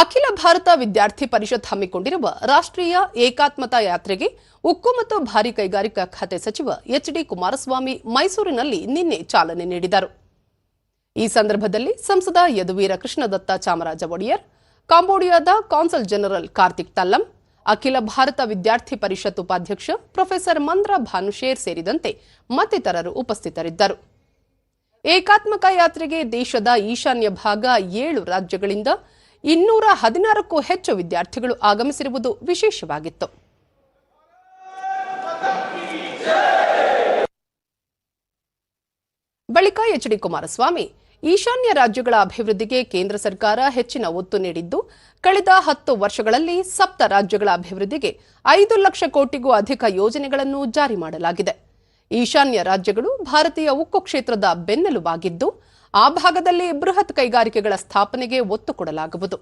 ಅಖಿಲ ಭಾರತ ವಿದ್ಯಾರ್ಥಿ ಪರಿಷತ್ ಹಮ್ಮಿಕೊಂಡಿರುವ ರಾಷ್ಟ್ರೀಯ ಏಕಾತ್ಮತಾ ಯಾತ್ರೆಗೆ ಉಕ್ಕು ಮತ್ತು ಭಾರಿ ಕೈಗಾರಿಕಾ ಖಾತೆ ಸಚಿವ ಎಚ್ ಡಿ ಕುಮಾರಸ್ವಾಮಿ ಮೈಸೂರಿನಲ್ಲಿ ನಿನ್ನೆ ಚಾಲನೆ ನೀಡಿದರು. ಈ ಸಂದರ್ಭದಲ್ಲಿ ಸಂಸದ ಯದುವೀರ ಕೃಷ್ಣದತ್ತ ಚಾಮರಾಜ ಒಡೆಯರ್, ಕಾಂಬೋಡಿಯಾದ ಕಾನ್ಸಲ್ ಜನರಲ್ ಕಾರ್ತಿಕ್ ತಲ್ಲಂ, ಅಖಿಲ ಭಾರತ ವಿದ್ಯಾರ್ಥಿ ಪರಿಷತ್ ಉಪಾಧ್ಯಕ್ಷ ಪ್ರೊಫೆಸರ್ ಮಂದ್ರ ಭಾನುಶೇರ್ ಸೇರಿದಂತೆ ಮತ್ತಿತರರು ಉಪಸ್ಥಿತರಿದ್ದರು. ಏಕಾತ್ಮಕ ಯಾತ್ರೆಗೆ ದೇಶದ ಈಶಾನ್ಯ ಭಾಗ ಏಳು ರಾಜ್ಯಗಳಿಂದ ಇನ್ನೂರ ಹದಿನಾರಕ್ಕೂ ಹೆಚ್ಚು ವಿದ್ಯಾರ್ಥಿಗಳು ಆಗಮಿಸಿರುವುದು ವಿಶೇಷವಾಗಿತ್ತು. ಬಳಿಕ ಎಚ್ ಡಿ ಕುಮಾರಸ್ವಾಮಿ, ಈಶಾನ್ಯ ರಾಜ್ಯಗಳ ಅಭಿವೃದ್ಧಿಗೆ ಕೇಂದ್ರ ಸರ್ಕಾರ ಹೆಚ್ಚಿನ ಒತ್ತು ನೀಡಿದ್ದು, ಕಳೆದ ಹತ್ತು ವರ್ಷಗಳಲ್ಲಿ ಸಪ್ತ ರಾಜ್ಯಗಳ ಅಭಿವೃದ್ಧಿಗೆ ಐದು ಲಕ್ಷ ಕೋಟಿಗೂ ಅಧಿಕ ಯೋಜನೆಗಳನ್ನು ಜಾರಿ ಮಾಡಲಾಗಿದೆ. ಈಶಾನ್ಯ ರಾಜ್ಯಗಳು ಭಾರತೀಯ ಉಕ್ಕು ಕ್ಷೇತ್ರದ ಬೆನ್ನೆಲುಬಾಗಿದ್ದು ಆ ಭಾಗದಲ್ಲಿ ಬೃಹತ್ ಕೈಗಾರಿಕೆಗಳ ಸ್ಥಾಪನೆಗೆ ಒತ್ತು ಕೊಡಲಾಗುವುದು.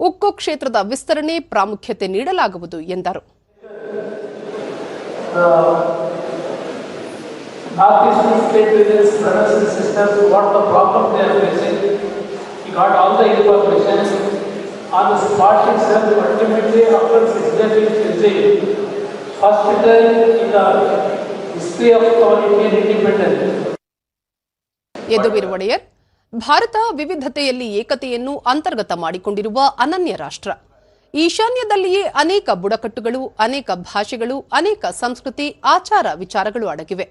ಉಕ್ಕು ಕ್ಷೇತ್ರದ ವಿಸ್ತರಣೆ ಪ್ರಾಮುಖ್ಯತೆ ನೀಡಲಾಗುವುದು ಎಂದರು. ಒಡೆಯರ್ ಭಾರತ ವಿವಿಧತೆಯಲ್ಲಿ ಏಕತೆಯನ್ನು ಅಂತರ್ಗತ ಮಾಡಿಕೊಂಡಿರುವ ಅನನ್ಯ ರಾಷ್ಟ್ರ. ಈಶಾನ್ಯದಲ್ಲಿಯೇ ಅನೇಕ ಬುಡಕಟ್ಟುಗಳು, ಅನೇಕ ಭಾಷೆಗಳು, ಅನೇಕ ಸಂಸ್ಕೃತಿ, ಆಚಾರ ವಿಚಾರಗಳು ಅಡಗಿವೆ.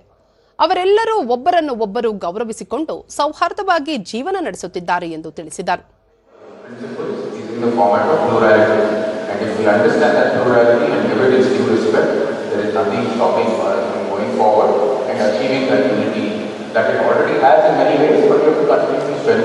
ಅವರೆಲ್ಲರೂ ಒಬ್ಬರನ್ನು ಒಬ್ಬರು ಗೌರವಿಸಿಕೊಂಡು ಸೌಹಾರ್ದವಾಗಿ ಜೀವನ ನಡೆಸುತ್ತಿದ್ದಾರೆ ಎಂದು ತಿಳಿಸಿದರು. candidates for difficult